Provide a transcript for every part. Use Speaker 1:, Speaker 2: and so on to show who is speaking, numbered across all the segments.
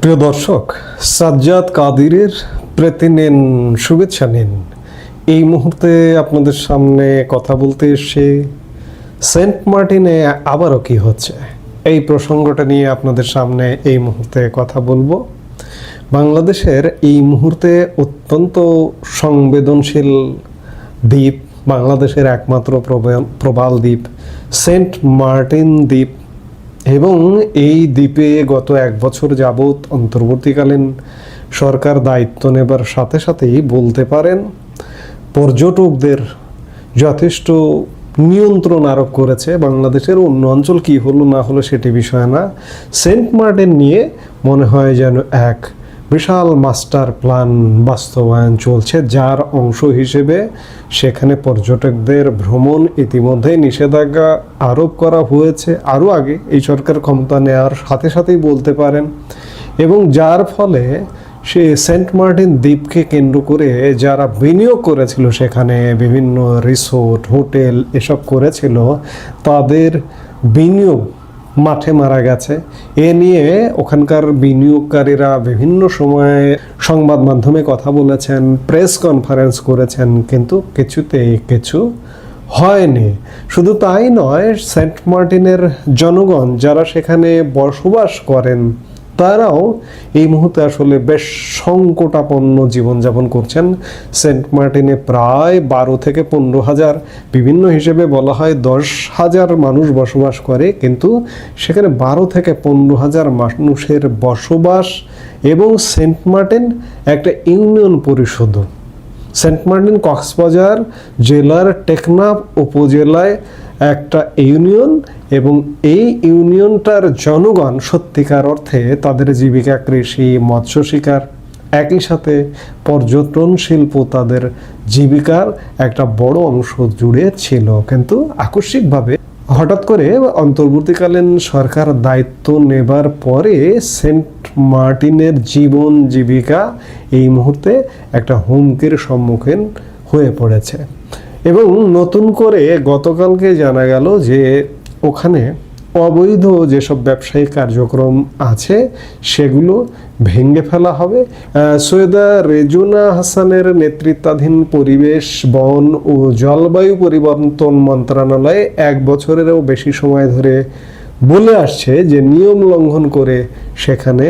Speaker 1: প্রিয় দর্শক, সাজ্জাদ কাদিরের প্রীতি নিন, শুভেচ্ছা নিন। এই মুহূর্তে আপনাদের সামনে কথা বলতে এসে সেন্ট মার্টিনে আবারও কি হচ্ছে? এই প্রসঙ্গটা নিয়ে আপনাদের সামনে এই মুহূর্তে কথা বলব। বাংলাদেশের এই মুহূর্তে অত্যন্ত সংবেদনশীল দ্বীপ, বাংলাদেশের একমাত্র প্রবা- প্রবাল দ্বীপ, সেন্ট মার্টিন দ্বীপ। এবং এই দ্বীপে গত এক বছর যাবৎ অন্তর্বর্তীকালীন সরকার দায়িত্ব নেবার সাথে সাথেই বলতে পারেন, পর্যটকদের যথেষ্ট নিয়ন্ত্রণ আরোপ করেছে বাংলাদেশের অন্য অঞ্চল, কী হলো না হলো সেটি বিষয় না। সেন্ট মার্টিন নিয়ে মনে হয় যেন এক বিশাল মাস্টার প্ল্যান বাস্তবায়ন চলছে, যার অংশ হিসেবে সেখানে পর্যটকদের ভ্রমণ ইতিমধ্যে নিষেধাজ্ঞা আরোপ করা হয়েছে। আরও আগে এই সরকার ক্ষমতা নেওয়ার সাথে সাথেই বলতে পারেন। এবং যার ফলে সে সেন্ট মার্টিন দ্বীপকে কেন্দ্র করে যারা বিনিয়োগ করেছিল সেখানে বিভিন্ন রিসোর্ট, হোটেল এসব করেছিল, তাদের বিনিয়োগ মাঠে মারা গেছে। এ নিয়ে ওখানকার বিনিয়োগকারীরা বিভিন্ন সময়ে সংবাদ মাধ্যমে কথা বলেছেন, প্রেস কনফারেন্স করেছেন, কিন্তু কিছুতে কিছু হয়নি। শুধু তাই নয়, সেন্ট মার্টিনের জনগণ যারা সেখানে বসবাস করেন তারাও এই মুহূর্তে আসলে বেশ সংকটাপন্ন জীবনযাপন করছেন। সেন্ট মার্টিনে প্রায় বারো থেকে পনেরো হাজার, বিভিন্ন হিসেবে বলা হয় দশ হাজার মানুষ বসবাস করে, কিন্তু সেখানে বারো থেকে পনেরো হাজার মানুষের বসবাস এবং সেন্ট মার্টিন একটা union parishad Saint Martin Cox's Bazar জেলার টেকনাফ উপজেলায় একটা ইউনিয়ন এবং এই ইউনিয়নটার জনগণ সত্যিকার অর্থে তাদের জীবিকা, কৃষি, মৎস্য শিকার, একই সাথে পর্যটন শিল্প তাদের জীবিকার একটা বড় অংশ জুড়ে ছিল। কিন্তু আকস্মিকভাবে হঠাৎ করে অন্তর্বর্তীকালীন সরকার দায়িত্ব নেবার পরে সেন্ট মার্টিনের জীবন জীবিকা এই মুহূর্তে একটা হুমকির সম্মুখীন হয়ে পড়েছে। এবং নতুন করে গতকালকে জানা গেল যে ওখানে অবৈধ যেসব ব্যবসায়িক কার্যক্রম আছে, সেগুলো ভেঙে ফেলা হবে। সৈয়দা রেজুনা হাসানের নেতৃত্বাধীন পরিবেশ, বন ও জলবায়ু পরিবর্তন মন্ত্রণালয় এক বছরেরও বেশি সময় ধরে বলে আসছে যে নিয়ম লঙ্ঘন করে সেখানে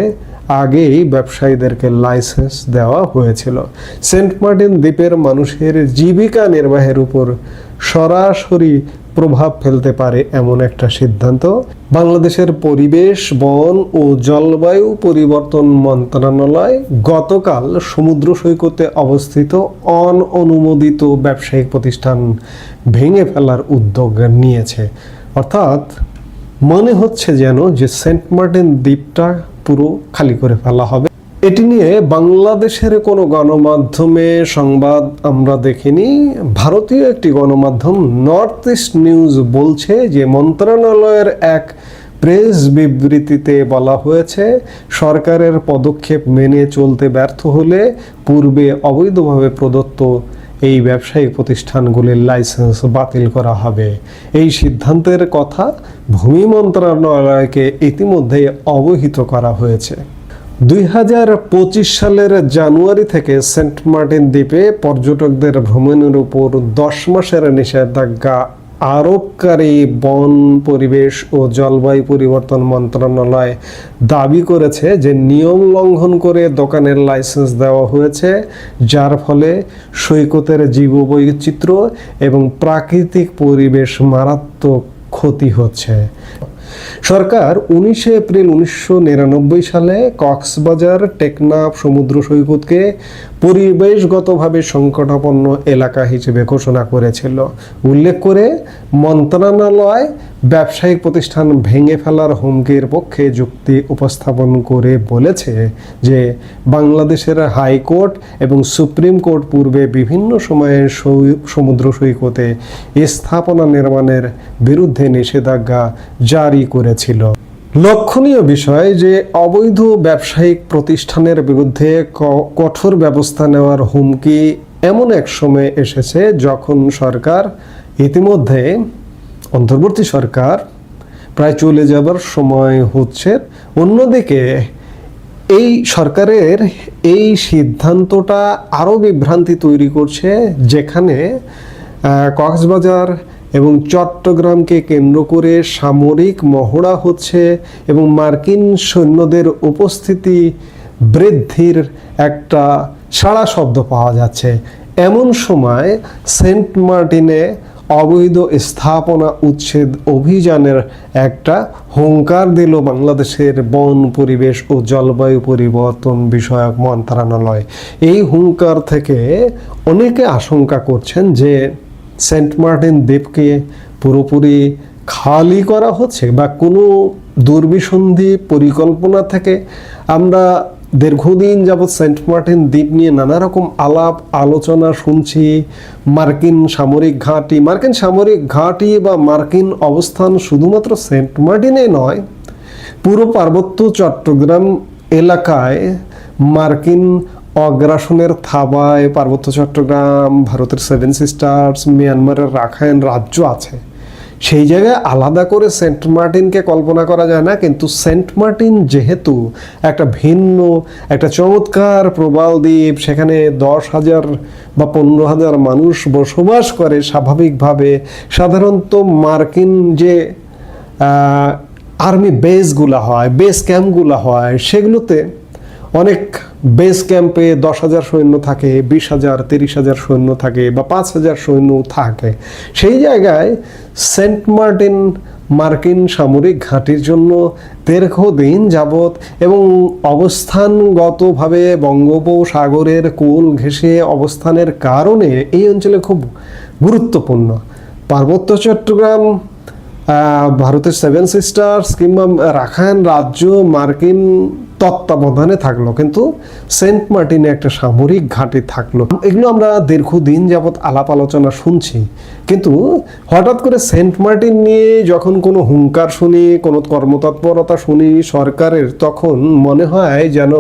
Speaker 1: আগেই ব্যবসায়ীদেরকে লাইসেন্স দেওয়া হয়েছিল। সেন্ট মার্টিন দ্বীপের মানুষের জীবিকা নির্বাহের উপর সরাসরি প্রভাব ফেলতে পারে এমন একটা সিদ্ধান্ত বাংলাদেশের পরিবেশ, বন ও জলবায়ু পরিবর্তন মন্ত্রণালয় গতকাল সমুদ্র সৈকতে অবস্থিত অন অনুমোদিত ব্যবসায়িক প্রতিষ্ঠান ভেঙে ফেলার উদ্যোগ নিয়েছে। অর্থাৎ মনে হচ্ছে যেন যে সেন্ট মার্টিন দ্বীপটা পুরো খালি করে ফেলা হবে। এটি নিয়ে বাংলাদেশের কোনো গণমাধ্যমে সংবাদ আমরা দেখিনি। ভারতীয় একটি গণমাধ্যম নর্থ ইস্ট নিউজ বলছে যে, মন্ত্রণালয়ের এক প্রেস বিবৃতিতে বলা হয়েছে, সরকারের পদক্ষেপ মেনে চলতে ব্যর্থ হলে পূর্বে অবৈধভাবে প্রদত্ত এই ব্যবসায়িক প্রতিষ্ঠানগুলির লাইসেন্স বাতিল করা হবে। এই সিদ্ধান্তের কথা ভূমি মন্ত্রণালয়কে ইতিমধ্যে অবহিত করা হয়েছে। দুই হাজার পঁচিশ সালের জানুয়ারি থেকে সেন্ট মার্টিন দ্বীপে পর্যটকদের ভ্রমণের উপর দশ মাসের নিষেধাজ্ঞা আরোপকারী বন, পরিবেশ ও জলবায়ু পরিবর্তন মন্ত্রণালয় দাবি করেছে যে নিয়ম লঙ্ঘন করে দোকানের লাইসেন্স দেওয়া হয়েছে, যার ফলে সৈকতের জীববৈচিত্র্য এবং প্রাকৃতিক পরিবেশ মারাত্মক ক্ষতি হচ্ছে। সরকার উনিশে এপ্রিল উনিশশো নিরানব্বই সালে কক্সবাজার টেকনাফ সমুদ্র সৈকতকে পরিবেশগতভাবে সংকটাপন্ন এলাকা হিসেবে ঘোষণা করেছিল। উল্লেখ করে, মন্ত্রণালয় ব্যবসায়িক প্রতিষ্ঠান ভেঙে ফেলার হুমকির পক্ষে যুক্তি উপস্থাপন করে বলেছে যে, বাংলাদেশের হাইকোর্ট এবং সুপ্রিম কোর্ট পূর্বে বিভিন্ন সময়ে সমুদ্র সৈকতে স্থাপনা নির্মাণের বিরুদ্ধে নিষেধাজ্ঞা জারি করেছিল। লক্ষণীয় বিষয় যে অবৈধ ব্যবসায়িক প্রতিষ্ঠানের বিরুদ্ধে কঠোর ব্যবস্থা নেওয়ার হুমকি এমন এক সময় এসেছে যখন সরকার ইতিমধ্যে, অন্তর্বর্তী সরকার প্রায় চলে যাবার সময় হচ্ছে। অন্যদিকে, এই সরকারের এই সিদ্ধান্তটা আরও বিভ্রান্তি তৈরি করছে, যেখানে কক্সবাজার এবং চট্টগ্রামকে কেন্দ্র করে সামরিক মহড়া হচ্ছে এবং মার্কিন সৈন্যদের উপস্থিতি বৃদ্ধির একটা সাড়া শব্দ পাওয়া যাচ্ছে। এমন সময় সেন্ট মার্টিনে অবৈধ স্থাপনা উচ্ছেদ অভিযানের একটা হুঙ্কার দিল বাংলাদেশের বন পরিবেশ ও জলবায়ু পরিবর্তন বিষয়ক মন্ত্রণালয়। এই হুঙ্কার থেকে অনেকে আশঙ্কা করছেন যে সেন্ট মার্টিন দ্বীপকে পুরোপুরি খালি করা হচ্ছে বা কোনো দুর্বিসন্ধি পরিকল্পনা থেকে আমরা দীর্ঘদিন যাবৎ সেন্ট মার্টিন দ্বীপ নিয়ে নানা রকম আলাপ, আলোচনা শুনছি। মার্কিন সামরিক ঘাঁটি, মার্কিন সামরিক ঘাঁটি বা মার্কিন অবস্থান শুধুমাত্র সেন্ট মার্টিনে নয়, পুরো পার্বত্য চট্টগ্রাম এলাকায় মার্কিন অগ্রাসনের থাবায় পার্বত্য চট্টগ্রাম, ভারতের সেভেন সিস্টার্স মিয়ানমারের রাখাইন রাজ্য আছে। সেই জায়গায় আলাদা করে সেন্ট মার্টিনকে কল্পনা করা যায় না, কিন্তু সেন্ট মার্টিন যেহেতু একটা ভিন্ন, একটা চমৎকার প্রবাল দ্বীপ, সেখানে দশ হাজার বা পনেরো হাজার মানুষ বসবাস করে স্বাভাবিকভাবে, সাধারণত মার্কিন যে আর্মি বেসগুলো হয়, বেস ক্যাম্পগুলো হয়, সেগুলোতে অনেক বেস ক্যাম্পে দশ হাজার সৈন্য থাকে, বিশ হাজার, তিরিশ হাজার সৈন্য থাকে বা পাঁচ হাজার সৈন্য থাকে। সেই জায়গায় সেন্ট মার্টিন মার্কিন সামরিক ঘাঁটির জন্য দীর্ঘদিন যাবৎ এবং অবস্থানগতভাবে বঙ্গোপসাগরের কোল ঘেঁষে অবস্থানের কারণে এই অঞ্চলে খুব গুরুত্বপূর্ণ। পার্বত্য চট্টগ্রাম ভারতের সেভেন সিস্টার্স কিংবা রাখাইন রাজ্য মার্কিন তত্ত্বাবধানে থাকল, কিন্তু সেন্ট মার্টিনে একটা সামরিক ঘাঁটি থাকল। এগুলো আমরা দীর্ঘদিন যাবৎ আলাপ আলোচনা শুনছি, কিন্তু হঠাৎ করে সেন্ট মার্টিন নিয়ে যখন কোনো হুঙ্কার শুনি, কোনো কর্মতৎপরতা শুনি সরকারের, তখন মনে হয় যেন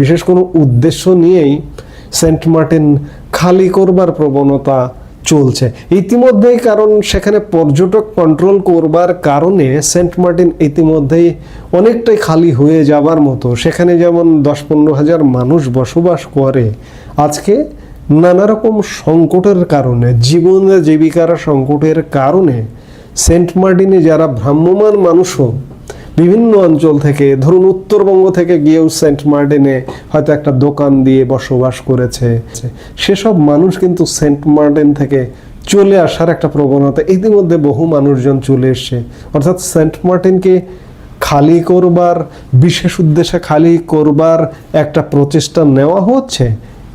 Speaker 1: বিশেষ কোনো উদ্দেশ্য নিয়েই সেন্ট মার্টিন খালি করবার প্রবণতা চলছে। ইতিমধ্যেই কারণ সেখানে পর্যটক কন্ট্রোল করবার কারণে সেন্ট মার্টিন ইতিমধ্যেই অনেকটাই খালি হয়ে যাবার মতো। সেখানে যেমন দশ পনেরো হাজার মানুষ বসবাস করে, আজকে নানা রকম সংকটের কারণে, জীবন জীবিকার সংকটের কারণে সেন্ট মার্টিনে যারা ভ্রাম্যমান মানুষও বিভিন্ন অঞ্চল থেকে, ধরুন উত্তরবঙ্গ থেকে গিয়েও সেন্ট মার্টিনে হয়তো একটা দোকান দিয়ে বসবাস করেছে। সেসব মানুষ কিন্তু সেন্ট মার্টিন থেকে চলে আসার একটা প্রবণতা, ইতিমধ্যে বহু মানুষজন চলে এসছে। অর্থাৎ সেন্ট মার্টিনকে খালি করবার, বিশেষ উদ্দেশ্যে খালি করবার একটা প্রচেষ্টা নেওয়া হচ্ছে।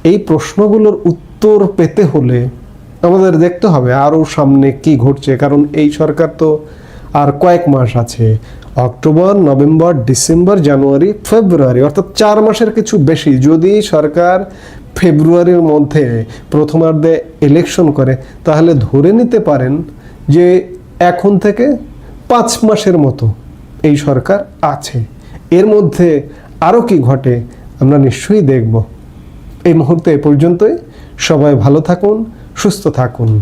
Speaker 1: এই প্রশ্নগুলোর উত্তর পেতে হলে আমাদের দেখতে হবে আরও সামনে কি ঘটছে, কারণ এই সরকার তো আর কয়েক মাস আছে। October, November, December, January, February, অর্থাৎ চার মাসের কিছু বেশি। যদি সরকার ফেব্রুয়ারির মধ্যে প্রথমার্ধে ইলেকশন করে, তাহলে ধরে নিতে পারেন যে এখন থেকে পাঁচ মাসের মতো এই সরকার আছে। এর মধ্যে আরও কি ঘটে আমরা নিশ্চয়ই দেখব। এই মুহূর্তে এ পর্যন্তই। সবাই ভালো থাকুন, সুস্থ থাকুন।